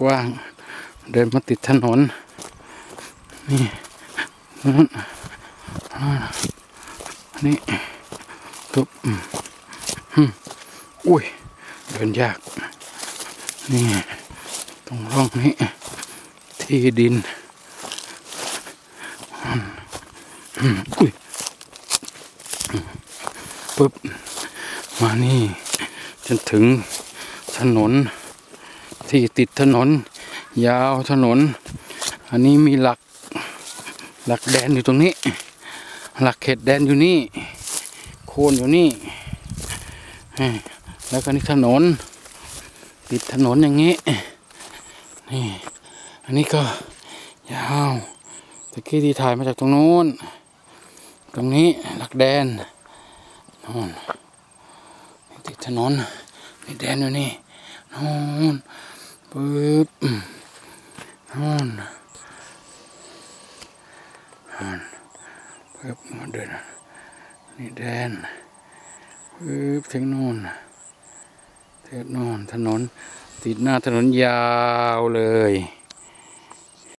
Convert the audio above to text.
กว้าง เดินมาติดถนน นี่นู้นอ่นี่ทุบอุ้ย เดินยาก นี่ ตรงร่องนี้ ที่ดิน อุ้ยปึ๊บ มานี่ จนถึงถนน ที่ติดถนน ยาวถนน อันนี้มีหลักหลักแดนอยู่ตรงนี้ หลักเขตแดนอยู่นี่ โคนอยู่นี่ แล้วก็นี่ถนน ติดถนนอย่างนี้ นี่ อันนี้ก็ยาวตะกี้ที่ถ่ายมาจากตรงโน้น ตรงนี้หลักแดนโน่นติดถนนนี่แดนอยู่นี่โน่น ปึ๊บโน่นโน่นปึ๊บมาเดินนี่แดนปึ๊บถึงโน่นถึงโน่นถนน ติดหน้าถนนยาวเลย